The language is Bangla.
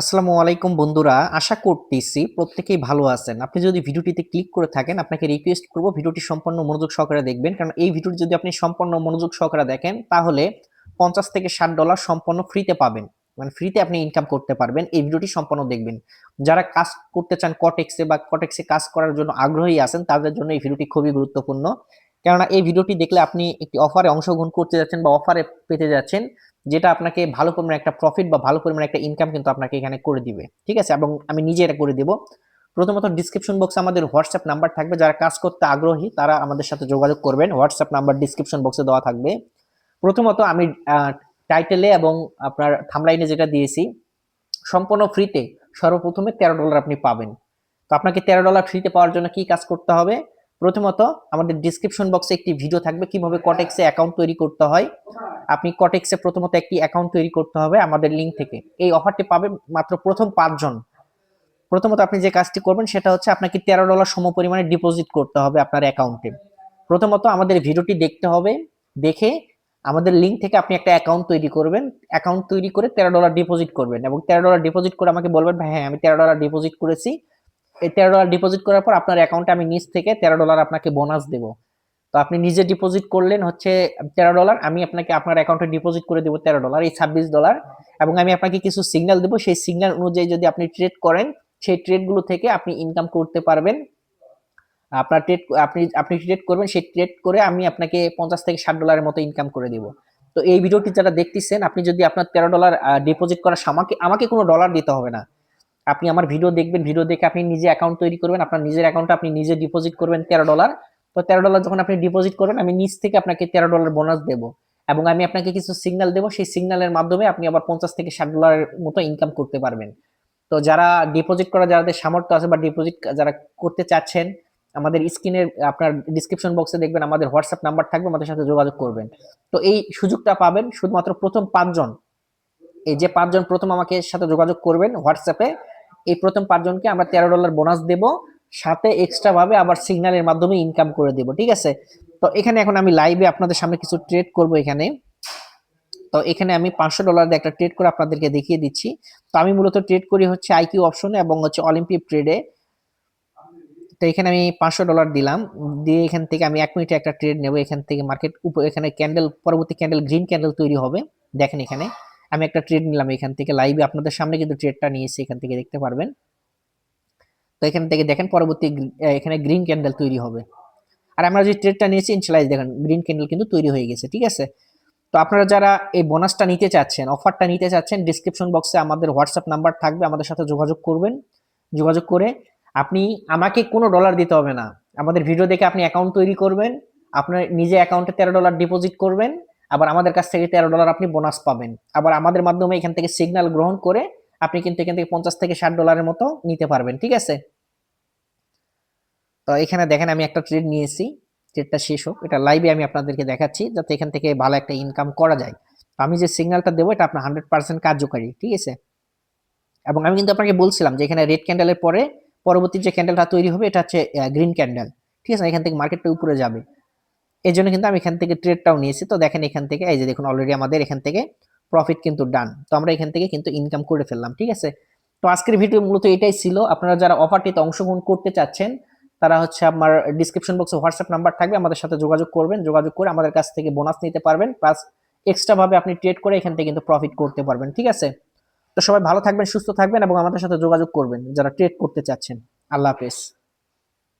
আসসালামু আলাইকুম বন্ধুরা, আশা করতেছি প্রত্যেকেই ভালো আছেন। আপনি যদি ভিডিওটিতে ক্লিক করে থাকেন, আপনাকে রিকোয়েস্ট করব ভিডিওটি সম্পূর্ণ মনোযোগ সহকারে দেখবেন। কারণ এই ভিডিওটি যদি আপনি সম্পূর্ণ মনোযোগ সহকারে দেখেন, তাহলে পঞ্চাশ থেকে ষাট ডলার সম্পূর্ণ ফ্রিতে পাবেন। মানে ফ্রিতে আপনি ইনকাম করতে পারবেন, এই ভিডিওটি সম্পূর্ণ দেখবেন। যারা কাজ করতে চান কটেক্সে বা কটেক্সে কাজ করার জন্য আগ্রহী আছেন, তাদের জন্য এই ভিডিওটি খুবই গুরুত্বপূর্ণ। কেননা এই ভিডিওটি দেখলে আপনি একটি অফারে অংশগ্রহণ করতে যাচ্ছেন বা অফারে পেতে যাচ্ছেন যেটা আপনাকে ভালো পরিমাণে একটা প্রফিট বা ভালো পরিমাণে একটা ইনকাম কিন্তু আপনাকে এখানে করে দিবে। ঠিক আছে? এবং আমি নিজে এটা করে দিব। প্রথমত ডিসক্রিপশন বক্সে আমাদের হোয়াটসঅ্যাপ নাম্বার থাকবে। যারা কাজ করতে আগ্রহী, তারা আমাদের সাথে যোগাযোগ করবেন। হোয়াটসঅ্যাপ নাম্বার ডিসক্রিপশন বক্সে দেওয়া থাকবে। প্রথমত আমি টাইটেলে এবং আপনার থামলাইনে যেটা দিয়েছি, সম্পূর্ণ ফ্রিতে সর্বপ্রথমে তেরো ডলার আপনি পাবেন। তো আপনাকে তেরো ডলার ফ্রিতে পাওয়ার জন্য কি কাজ করতে হবে? প্রথমত আমাদের ডিসক্রিপশন বক্সে একটি ভিডিও থাকবে কীভাবে কটেক্সে অ্যাকাউন্ট তৈরি করতে হয়। আপনি কটেক্সে প্রথমত একটি অ্যাকাউন্ট তৈরি করতে হবে আমাদের লিঙ্ক থেকে। এই অফারটি পাবেন মাত্র প্রথম পাঁচজন। প্রথমত আপনি যে কাজটি করবেন সেটা হচ্ছে আপনাকে তেরো ডলার সম পরিমাণে ডিপোজিট করতে হবে আপনার অ্যাকাউন্টে প্রথমত আমাদের ভিডিওটি দেখতে হবে। দেখে আমাদের লিঙ্ক থেকে আপনি একটা অ্যাকাউন্ট তৈরি করবেন। অ্যাকাউন্ট তৈরি করে তেরো ডলার ডিপোজিট করবেন এবং তেরো ডলার ডিপোজিট করে আমাকে বলবেন, ভাই হ্যাঁ আমি তেরো ডলার ডিপোজিট করেছি। এই তেরো ডলার ডিপোজিট করার পর আপনার অ্যাকাউন্টে আমি নিচ থেকে তেরো ডলার আপনাকে বোনাস দেবো। তো আপনি নিজে ডিপোজিট করলেন হচ্ছে তেরো ডলার আমি আপনাকে আপনার অ্যাকাউন্টে ডিপোজিট করে দেবো তেরো ডলার এই ছাব্বিশ ডলার এবং আমি আপনাকে কিছু সিগন্যাল দেবো। সেই সিগন্যাল অনুযায়ী যদি আপনি ট্রেড করেন, সেই ট্রেডগুলো থেকে আপনি ইনকাম করতে পারবেন। আপনার ট্রেড আপনি আপনি ট্রেড করবেন, সেই ট্রেড করে আমি আপনাকে পঞ্চাশ থেকে ষাট ডলারের মতো ইনকাম করে দেবো। তো এই ভিডিওটি যারা দেখতেছেন, আপনি যদি আপনার তেরো ডলার ডিপোজিট করার আমাকে আমাকে কোনো ডলার দিতে হবে না। আপনি আমার ভিডিও দেখবেন ভিডিও দেখে আপনি নিজে অ্যাকাউন্ট তৈরি করবেন, আপনার নিজের অ্যাকাউন্টে আপনি নিজে ডিপোজিট করবেন তেরো ডলার তো তেরো ডলার যখন আপনি ডিপোজিট করবেন আমি নিচ থেকে আপনাকে তেরো ডলার বোনাস দেবো এবং আমি আপনাকে কিছু সিগন্যাল দেবো, সেই সিগন্যালের মাধ্যমে আপনি আবার পঞ্চাশ থেকে ষাট ডলারের মতো ইনকাম করতে পারবেন। তো যারা ডিপোজিট করা যাদের সামর্থ্য আছে বা ডিপোজিট যারা করতে চাচ্ছেন, আমাদের স্ক্রিনের আপনার ডিসক্রিপশন বক্সে দেখবেন, আমাদের হোয়াটসঅ্যাপ নাম্বার থাকবে, আমাদের সাথে যোগাযোগ করবেন। তো এই সুযোগটা পাবেন শুধুমাত্র প্রথম পাঁচজন। এই যে পাঁচজন প্রথম আমাকে সাথে যোগাযোগ করবেন হোয়াটসঅ্যাপে এই প্রথম পাঁচজনকে আমরা তেরো ডলার বোনাস দেব, সাথে এক্সট্রা ভাবে আবার সিগন্যালের মাধ্যমে ইনকাম করে দেব, ঠিক আছে? তো এখানে এখন আমি লাইভে আপনাদের সামনে কিছু ট্রেড করব এখানে। তো এখানে আমি পাঁচশো ডলার দিয়ে একটা ট্রেড করে আপনাদেরকে দেখিয়ে দিচ্ছি। তো আমি মূলত ট্রেড করি হচ্ছে আইকিউ অপশনে এবং হচ্ছে অলিম্পিক ট্রেডে তো এখানে আমি পাঁচশো ডলার দিলাম, দিয়ে এখান থেকে আমি এক মিনিটে একটা ট্রেড নেব। এখান থেকে মার্কেট এখানে ক্যান্ডেল পরবর্তী ক্যান্ডেল গ্রিন ক্যান্ডেল তৈরি হবে। দেখেন এখানে। আমি একটা ট্রেড নিলাম এখান থেকে লাইভে আপনাদের সামনে কিন্তু ট্রেডটা নিয়েছি এখান থেকে দেখতে পারবেন। তো এখান থেকে দেখেন পরবর্তী এখানে গ্রিন ক্যান্ডেল তৈরি হবে। আর আমরা যে ট্রেডটা নিয়েছি, ইনশাল্লাহ দেখেন গ্রিন ক্যান্ডেল কিন্তু তৈরি হয়ে গেছে, ঠিক আছে? তো আপনারা যারা এই বোনাসটা নিতে চাচ্ছেন অফারটা নিতে চাচ্ছেন ডিসক্রিপশন বক্সে আমাদের হোয়াটসঅ্যাপ নাম্বার থাকবে, আমাদের সাথে যোগাযোগ করবেন। যোগাযোগ করে আপনি, আমাকে কোনো ডলার দিতে হবে না। আমাদের ভিডিও দেখে আপনি অ্যাকাউন্ট তৈরি করবেন। আপনার নিজে অ্যাকাউন্টে তেরো ডলার ডিপোজিট করবেন। আবার আমাদের কাছ থেকে তেরো ডলার আপনি বোনাস পাবেন। আবার আমাদের মাধ্যমে এখান থেকে সিগন্যাল গ্রহণ করে আপনি কিন্তু এখান থেকে পঞ্চাশ থেকে ষাট ডলারের মতো নিতে পারবেন, ঠিক আছে? তো এখানে দেখেন আমি একটা ট্রেড নিয়েছি ট্রেডটা শেষ হোক। এটা লাইভে আমি আপনাদেরকে দেখাচ্ছি যাতে এখান থেকে ভালো একটা ইনকাম করা যায়। আমি যে সিগন্যালটা দেবো এটা আপনার হান্ড্রেড পার্সেন্ট কার্যকারী, ঠিক আছে? এবং আমি কিন্তু আপনাকে বলছিলাম যে এখানে রেড ক্যান্ডেলের পরে পরবর্তী যে ক্যান্ডেলটা তৈরি হবে এটা হচ্ছে গ্রিন ক্যান্ডেল ঠিক আছে? এখান থেকে মার্কেটটা উপরে যাবে। এই জন্য কিন্তু আমি এখান থেকে ট্রেডটাও নিয়েছি। তো দেখেন এখান থেকে, এই যে দেখুন অলরেডি আমাদের এখান থেকে প্রফিট কিন্তু ডান তো আমরা এখান থেকে কিন্তু ইনকাম করে ফেললাম, ঠিক আছে? তো আজকের ভিডিও মূলত এটাই ছিল। আপনারা যারা অফারটিতে অংশগ্রহণ করতে চাচ্ছেন, তারা হচ্ছে আমার ডিসক্রিপশন বক্সে হোয়াটসঅ্যাপ নাম্বার থাকবে, আমাদের সাথে যোগাযোগ করবেন। যোগাযোগ করে আমাদের কাছ থেকে বোনাস নিতে পারবেন প্লাস এক্সট্রাভাবে আপনি ট্রেড করে এখান থেকে কিন্তু প্রফিট করতে পারবেন, ঠিক আছে? তো সবাই ভালো থাকবেন, সুস্থ থাকবেন এবং আমাদের সাথে যোগাযোগ করবেন যারা ট্রেড করতে চাচ্ছেন। আল্লাহ হাফেজ।